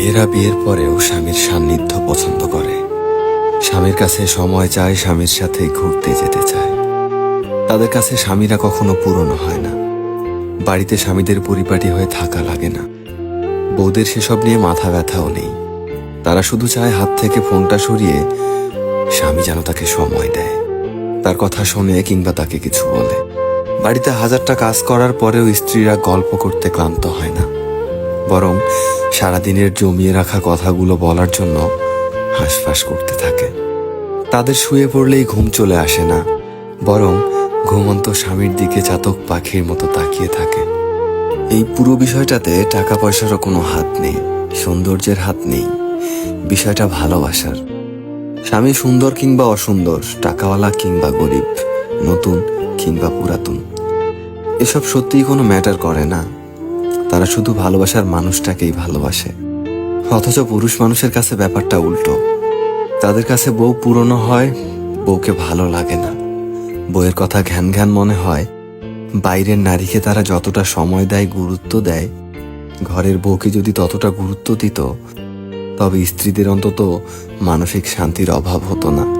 মেয়েরা বিয়ের পরেও স্বামীর সান্নিধ্য পছন্দ করে। স্বামীর কাছে সময় চায় স্বামীর সাথে ঘুরতে যেতে চায়। তাদের কাছে স্বামীরা কখনো পুরনো হয় না। বাড়িতে স্বামীদের পরিপাটি হয়ে থাকা লাগে না। বউদের সেসব নিয়ে মাথা ব্যথাও নেই। তারা শুধু চায় হাত থেকে ফোনটা সরিয়ে স্বামী যেন তাকে সময় দেয়। তার কথা শোনে কিংবা তাকে কিছু বলে। বাড়িতে হাজারটা কাজ করার পরেও স্ত্রীরা গল্প করতে ক্লান্ত হয় না। বরং সারাদিনের জমিয়ে রাখা কথাগুলো বলার জন্য হাঁসফাঁস করতে থাকে। তাদের শুয়ে পড়লেই ঘুম চলে আসে না, বরং ঘুমন্ত স্বামীর দিকে চাতক পাখির মতো তাকিয়ে থাকে। এই পুরো বিষয়টাতে টাকা পয়সারও কোনো হাত নেই, সৌন্দর্যের হাত নেই, বিষয়টা ভালোবাসার। স্বামী সুন্দর কিংবা অসুন্দর, টাকাওয়ালা কিংবা গরিব, নতুন কিংবা পুরাতন, এসব সত্যিই কোনো ম্যাটার করে না। তারা শুধু ভালোবাসার মানুষটাকেই ভালোবাসে। অথচ পুরুষ মানুষের কাছে ব্যাপারটা উল্টো। তাদের কাছে বউ পুরনো হয়, বউকে ভালো লাগে না। বউয়ের কথা ঘ্যান ঘ্যান মনে হয়। বাইরের নারীকে তারা যতটা সময় দেয়, গুরুত্ব দেয়। ঘরের বউকে যদি ততটা গুরুত্ব দিত, তবে স্ত্রীদের অন্তত মানসিক শান্তির অভাব হতো না।